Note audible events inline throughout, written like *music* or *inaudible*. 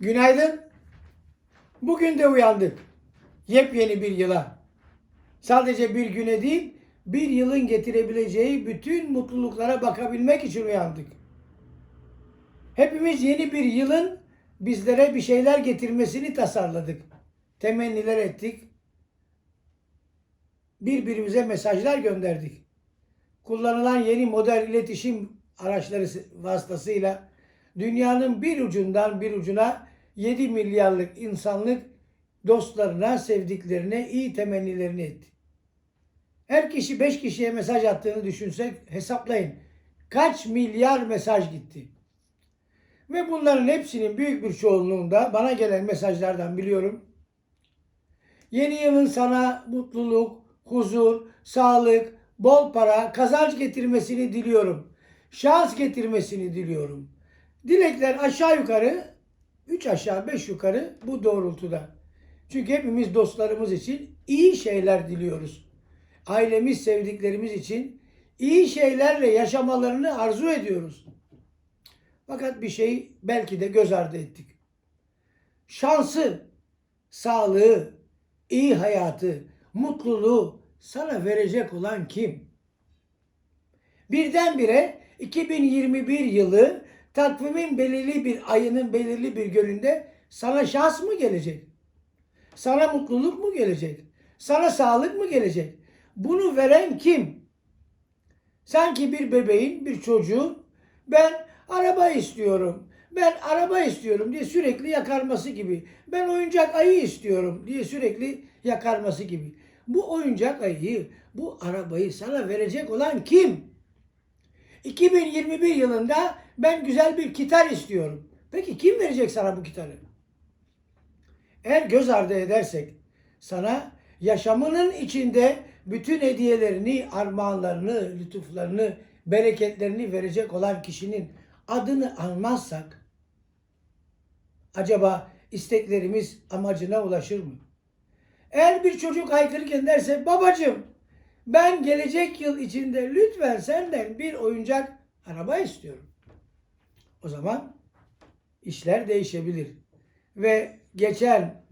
Günaydın. Bugün de uyandık. Yepyeni bir yıla. Sadece bir güne değil, bir yılın getirebileceği bütün mutluluklara bakabilmek için uyandık. Hepimiz yeni bir yılın bizlere bir şeyler getirmesini tasarladık. Temenniler ettik. Birbirimize mesajlar gönderdik. Kullanılan yeni model iletişim araçları vasıtasıyla dünyanın bir ucundan bir ucuna 7 milyarlık insanlık dostlarına, sevdiklerine iyi temennilerini etti. Her kişi 5 kişiye mesaj attığını düşünsek hesaplayın. Kaç milyar mesaj gitti. Ve bunların hepsinin büyük bir çoğunluğunda bana gelen mesajlardan biliyorum. Yeni yılın sana mutluluk, huzur, sağlık, bol para, kazanç getirmesini diliyorum. Şans getirmesini diliyorum. Dilekler aşağı yukarı, 3 aşağı 5 yukarı bu doğrultuda. Çünkü hepimiz dostlarımız için iyi şeyler diliyoruz. Ailemiz, sevdiklerimiz için iyi şeylerle yaşamalarını arzu ediyoruz. Fakat bir şey belki de göz ardı ettik. Şansı, sağlığı, iyi hayatı, mutluluğu sana verecek olan kim? Birdenbire 2021 yılı takvimin belirli bir ayının belirli bir gününde sana şans mı gelecek? Sana mutluluk mu gelecek? Sana sağlık mı gelecek? Bunu veren kim? Sanki bir bebeğin, bir çocuğun ben araba istiyorum, ben araba istiyorum diye sürekli yakarması gibi. Ben oyuncak ayı istiyorum diye sürekli yakarması gibi. Bu oyuncak ayıyı, bu arabayı sana verecek olan kim? 2021 yılında ben güzel bir gitar istiyorum. Peki kim verecek sana bu gitarı? Eğer göz ardı edersek sana yaşamının içinde bütün hediyelerini, armağanlarını, lütuflarını, bereketlerini verecek olan kişinin adını almazsak acaba isteklerimiz amacına ulaşır mı? Eğer bir çocuk haykırırken derse babacığım ben gelecek yıl içinde lütfen senden bir oyuncak araba istiyorum. O zaman işler değişebilir. Ve geçen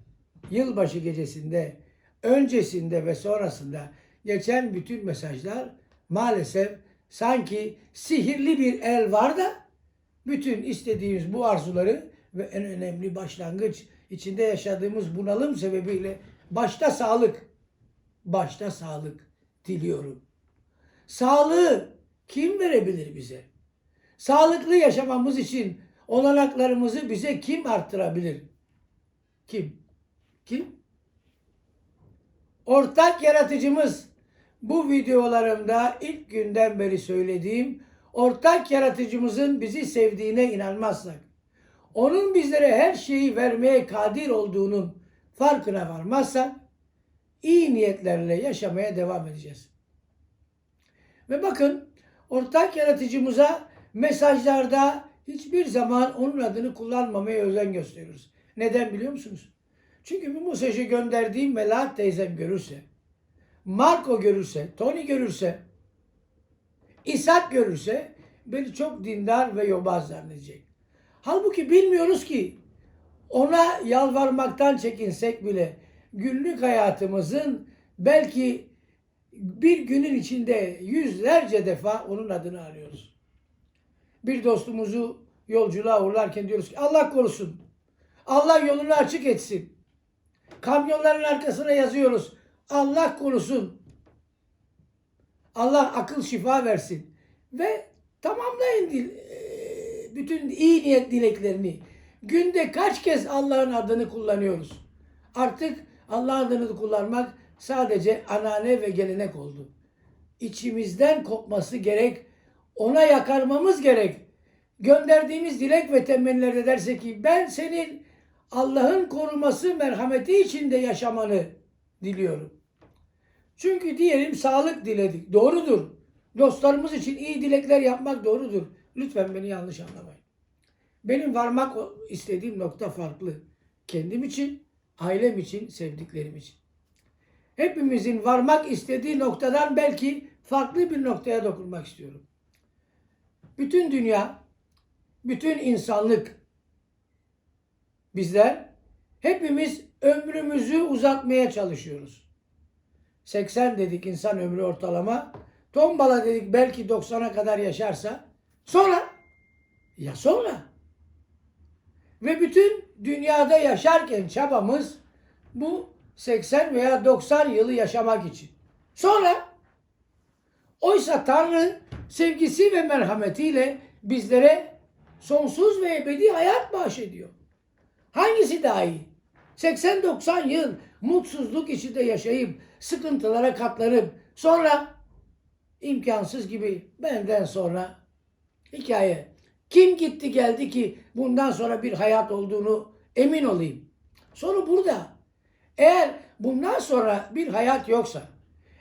yılbaşı gecesinde, öncesinde ve sonrasında geçen bütün mesajlar maalesef sanki sihirli bir el var da bütün istediğimiz bu arzuları ve en önemli başlangıç içinde yaşadığımız bunalım sebebiyle başta sağlık, başta sağlık diliyorum. Sağlığı kim verebilir bize? Sağlıklı yaşamamız için olanaklarımızı bize kim arttırabilir? Kim? Kim? Ortak yaratıcımız bu videolarımda ilk günden beri söylediğim ortak yaratıcımızın bizi sevdiğine inanmazsak, onun bizlere her şeyi vermeye kadir olduğunun farkına varmazsak, iyi niyetlerle yaşamaya devam edeceğiz. Ve bakın ortak yaratıcımıza mesajlarda hiçbir zaman onun adını kullanmamaya özen gösteriyoruz. Neden biliyor musunuz? Çünkü bu mesajı gönderdiğim Melahat teyzem görürse, Marco görürse, Tony görürse, İshak görürse beni çok dindar ve yobaz zannedecek. Halbuki bilmiyoruz ki ona yalvarmaktan çekinsek bile günlük hayatımızın belki bir günün içinde yüzlerce defa onun adını arıyoruz. Bir dostumuzu yolculuğa uğurlarken diyoruz ki Allah korusun. Allah yolunu açık etsin. Kamyonların arkasına yazıyoruz. Allah korusun. Allah akıl şifa versin. Ve tamamlayın dil, e, bütün iyi niyet dileklerini. Günde kaç kez Allah'ın adını kullanıyoruz? Artık Allah'ın adını kullanmak sadece anane ve gelenek oldu. İçimizden kopması gerek, ona yakarmamız gerek. Gönderdiğimiz dilek ve temennilerde derse ki ben senin Allah'ın koruması merhameti içinde yaşamanı diliyorum. Çünkü diyelim sağlık diledik. Doğrudur. Dostlarımız için iyi dilekler yapmak doğrudur. Lütfen beni yanlış anlamayın. Benim varmak istediğim nokta farklı. Kendim için, ailem için, sevdiklerim için. Hepimizin varmak istediği noktadan belki farklı bir noktaya dokunmak istiyorum. Bütün dünya, bütün insanlık bizler hepimiz ömrümüzü uzatmaya çalışıyoruz. 80 dedik insan ömrü ortalama. Tombala dedik belki 90'a kadar yaşarsa. Sonra ya sonra ve bütün dünyada yaşarken çabamız bu 80 veya 90 yılı yaşamak için. Sonra oysa Tanrı sevgisi ve merhametiyle bizlere sonsuz ve ebedi hayat bahşediyor. Hangisi daha iyi? 80-90 yıl mutsuzluk içinde yaşayıp sıkıntılara katlanıp sonra imkansız gibi benden sonra hikaye. Kim gitti geldi ki bundan sonra bir hayat olduğunu emin olayım. Soru burada. Eğer bundan sonra bir hayat yoksa,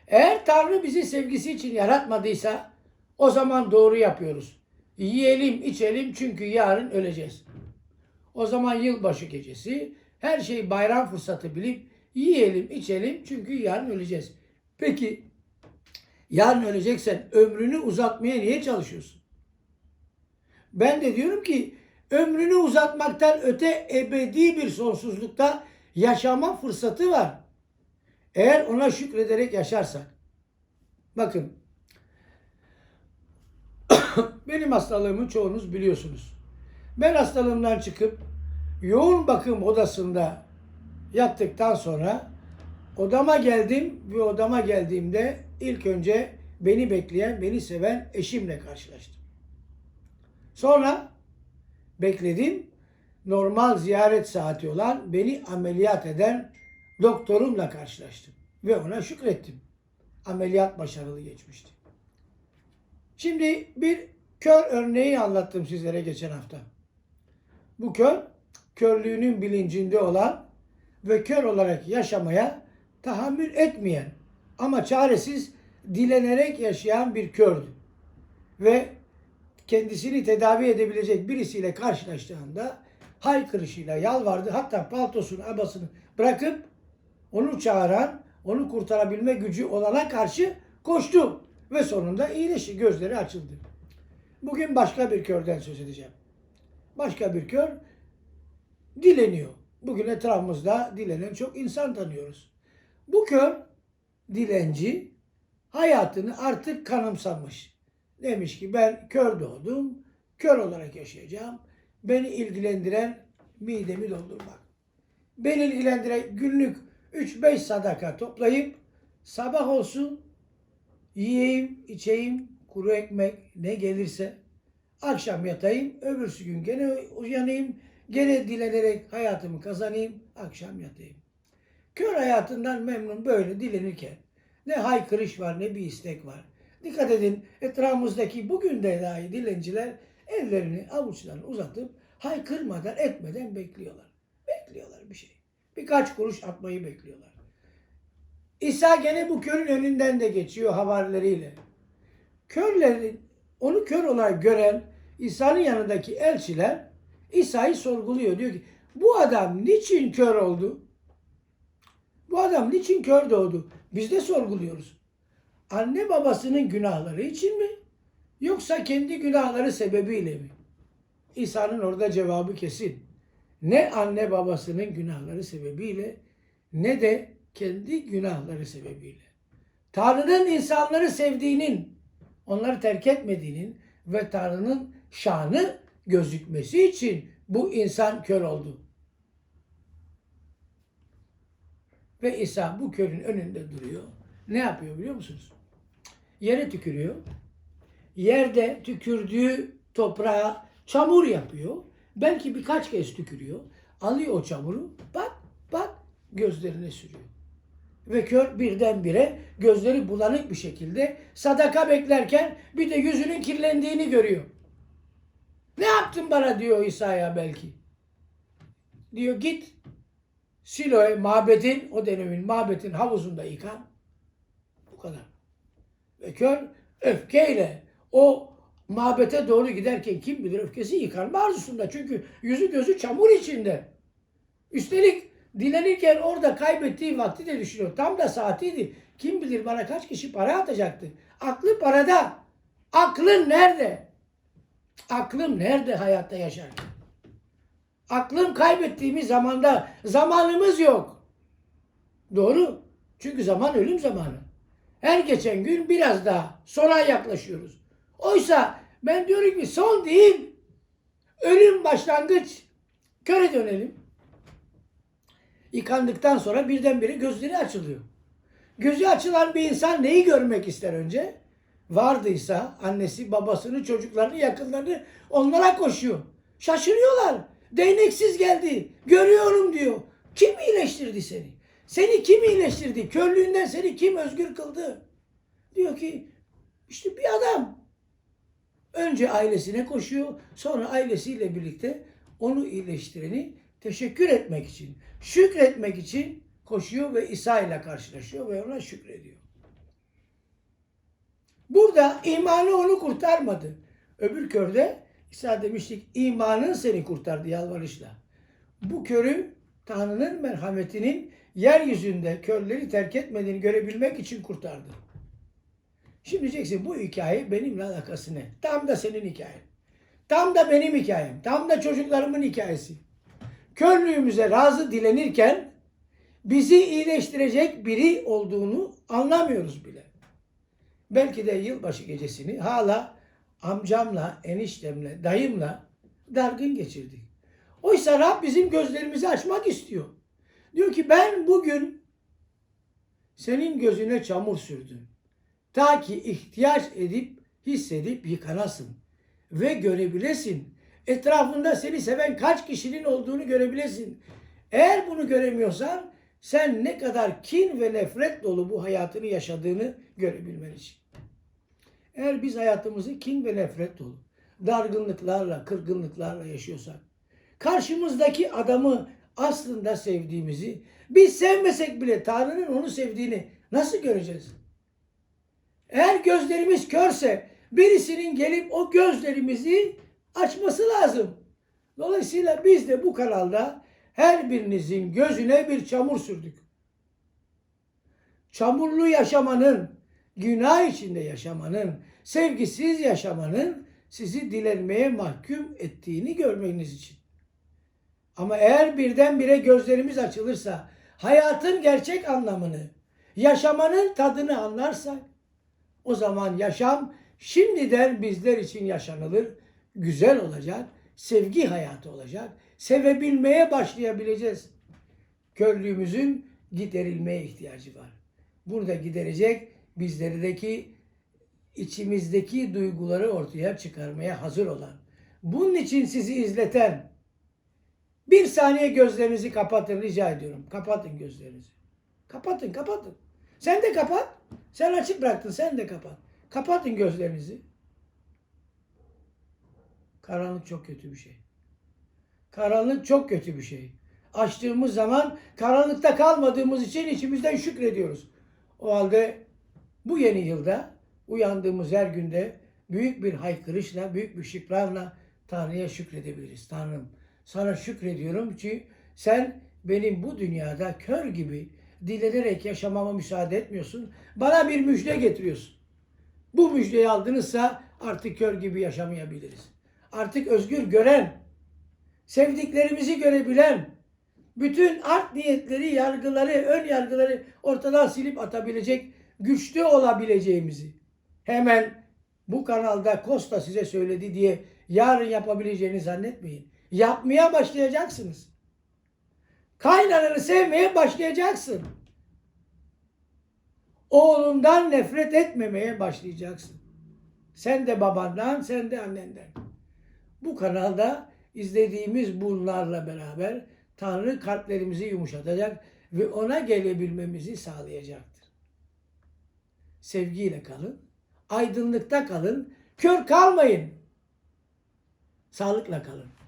eğer Tanrı bizi sevgisi için yaratmadıysa o zaman doğru yapıyoruz. Yiyelim, içelim çünkü yarın öleceğiz. O zaman yılbaşı gecesi her şey bayram fırsatı bilip yiyelim, içelim çünkü yarın öleceğiz. Peki yarın öleceksen ömrünü uzatmaya niye çalışıyorsun? Ben de diyorum ki ömrünü uzatmaktan öte ebedi bir sonsuzlukta yaşama fırsatı var. Eğer ona şükrederek yaşarsak. Bakın *coughs* benim hastalığımı çoğunuz biliyorsunuz. Ben hastalığımdan çıkıp yoğun bakım odasında yattıktan sonra odama geldim ve odama geldiğimde ilk önce beni bekleyen, beni seven eşimle karşılaştım. Sonra bekledim. Normal ziyaret saati olan beni ameliyat eden doktorumla karşılaştım. Ve ona şükrettim. Ameliyat başarılı geçmişti. Şimdi bir kör örneği anlattım sizlere geçen hafta. Bu kör, körlüğünün bilincinde olan ve kör olarak yaşamaya tahammül etmeyen ama çaresiz dilenerek yaşayan bir kördü. Ve kendisini tedavi edebilecek birisiyle karşılaştığında haykırışıyla yalvardı. Hatta paltosunu, abasını bırakıp onu çağıran, onu kurtarabilme gücü olana karşı koştu. Ve sonunda iyileşti, gözleri açıldı. Bugün başka bir körden söz edeceğim. Başka bir kör dileniyor. Bugün etrafımızda dilenen çok insan tanıyoruz. Bu kör dilenci hayatını artık kanımsamış. Demiş ki ben kör doğdum, kör olarak yaşayacağım. Beni ilgilendiren midemi doldurmak. Beni ilgilendiren günlük 3-5 sadaka toplayıp sabah olsun yiyeyim, içeyim, kuru ekmek ne gelirse akşam yatayım, öbürsü gün gene uyanayım, gene dilenerek hayatımı kazanayım, akşam yatayım. Kör hayatından memnun böyle dilenirken ne haykırış var ne bir istek var. Dikkat edin etrafımızdaki bugün de dahi dilenciler ellerini avuçlarını uzatıp haykırmadan etmeden bekliyorlar. Bekliyorlar bir şey. Birkaç kuruş atmayı bekliyorlar. İsa gene bu körün önünden de geçiyor havarileriyle. Körlerin onu kör olarak gören İsa'nın yanındaki elçiler İsa'yı sorguluyor. Diyor ki bu adam niçin kör oldu? Bu adam niçin kör doğdu? Biz de sorguluyoruz. Anne babasının günahları için mi? Yoksa kendi günahları sebebiyle mi? İsa'nın orada cevabı kesin. Ne anne babasının günahları sebebiyle ne de kendi günahları sebebiyle. Tanrı'nın insanları sevdiğinin, onları terk etmediğinin ve Tanrı'nın şanı gözükmesi için bu insan kör oldu. Ve İsa bu körün önünde duruyor. Ne yapıyor biliyor musunuz? Yere tükürüyor. Yerde tükürdüğü toprağa çamur yapıyor. Belki birkaç kez tükürüyor. Alıyor o çamuru. Bak bak gözlerine sürüyor. Ve kör birdenbire gözleri bulanık bir şekilde sadaka beklerken bir de yüzünün kirlendiğini görüyor. Ne yaptın bana diyor İsa'ya belki. Diyor git Silo'ya mabedin o dönemin mabedin havuzunda yıkan. Bu kadar. Ve kör öfkeyle o mabete doğru giderken kim bilir öfkesi yıkanma arzusunda. Çünkü yüzü gözü çamur içinde. Üstelik dilenirken orada kaybettiği vakti de düşünüyor. Tam da saatiydi. Kim bilir bana kaç kişi para atacaktı. Aklı parada. Aklın nerede? Aklım nerede hayatta yaşarken? Aklım kaybettiğimiz zamanda zamanımız yok. Doğru. Çünkü zaman ölüm zamanı. Her geçen gün biraz daha sona yaklaşıyoruz. Oysa ben diyorum ki son değil, ölüm başlangıç. Köre dönelim. Yıkandıktan sonra birdenbire gözleri açılıyor. Gözü açılan bir insan neyi görmek ister önce? Vardıysa annesi, babasını, çocuklarını, yakınlarını onlara koşuyor. Şaşırıyorlar. Değneksiz geldi. Görüyorum diyor. Kim iyileştirdi seni? Seni kim iyileştirdi? Körlüğünden seni kim özgür kıldı? Diyor ki işte bir adam. Önce ailesine koşuyor. Sonra ailesiyle birlikte onu iyileştireni teşekkür etmek için, şükretmek için koşuyor ve İsa ile karşılaşıyor ve ona şükrediyor. Burada imanı onu kurtarmadı. Öbür körde İsa demiştik imanın seni kurtardı yalvarışla. Bu körü Tanrı'nın merhametinin yeryüzünde körleri terk etmediğini görebilmek için kurtardı. Şimdi diyeceksin bu hikaye benimle alakası ne? Tam da senin hikayen. Tam da benim hikayem. Tam da çocuklarımın hikayesi. Körlüğümüze razı dilenirken bizi iyileştirecek biri olduğunu anlamıyoruz bile. Belki de yılbaşı gecesini hala amcamla, eniştemle, dayımla dargın geçirdik. Oysa Rab bizim gözlerimizi açmak istiyor. Diyor ki ben bugün senin gözüne çamur sürdüm. Ta ki ihtiyaç edip, hissedip yıkanasın. Ve görebilesin. Etrafında seni seven kaç kişinin olduğunu görebilesin. Eğer bunu göremiyorsan sen ne kadar kin ve nefret dolu bu hayatını yaşadığını görebilmen için. Eğer biz hayatımızı kin ve nefret dolu, dargınlıklarla, kırgınlıklarla yaşıyorsak, karşımızdaki adamı aslında sevdiğimizi, biz sevmesek bile Tanrı'nın onu sevdiğini nasıl göreceğiz? Eğer gözlerimiz körse birisinin gelip o gözlerimizi açması lazım. Dolayısıyla biz de bu kanalda her birinizin gözüne bir çamur sürdük. Çamurlu yaşamanın, günah içinde yaşamanın, sevgisiz yaşamanın sizi dilenmeye mahkum ettiğini görmeniz için. Ama eğer birdenbire gözlerimiz açılırsa, hayatın gerçek anlamını, yaşamanın tadını anlarsak, o zaman yaşam şimdiden bizler için yaşanılır, güzel olacak, sevgi hayatı olacak, sevebilmeye başlayabileceğiz. Körlüğümüzün giderilmeye ihtiyacı var. Burada giderecek bizlerdeki içimizdeki duyguları ortaya çıkarmaya hazır olan, bunun için sizi izleten, bir saniye gözlerinizi kapatın rica ediyorum. Kapatın gözlerinizi. Kapatın, kapatın. Sen de kapat. Sen açık bıraktın, sen de kapat. Kapatın gözlerinizi. Karanlık çok kötü bir şey. Karanlık çok kötü bir şey. Açtığımız zaman karanlıkta kalmadığımız için içimizden şükrediyoruz. O halde bu yeni yılda uyandığımız her günde büyük bir haykırışla, büyük bir şükranla Tanrı'ya şükredebiliriz. Tanrım sana şükrediyorum ki sen benim bu dünyada kör gibi dilenerek yaşamama müsaade etmiyorsun. Bana bir müjde getiriyorsun. Bu müjdeyi aldınızsa artık kör gibi yaşamayabiliriz. Artık özgür gören, sevdiklerimizi görebilen, bütün art niyetleri, yargıları, ön yargıları ortadan silip atabilecek, güçlü olabileceğimizi hemen bu kanalda Costa size söyledi diye yarın yapabileceğini zannetmeyin. Yapmaya başlayacaksınız. Kaynananı sevmeye başlayacaksın. Oğlundan nefret etmemeye başlayacaksın. Sen de babandan, sen de annenden. Bu kanalda izlediğimiz bunlarla beraber Tanrı kalplerimizi yumuşatacak ve ona gelebilmemizi sağlayacaktır. Sevgiyle kalın, aydınlıkta kalın, kör kalmayın. Sağlıkla kalın.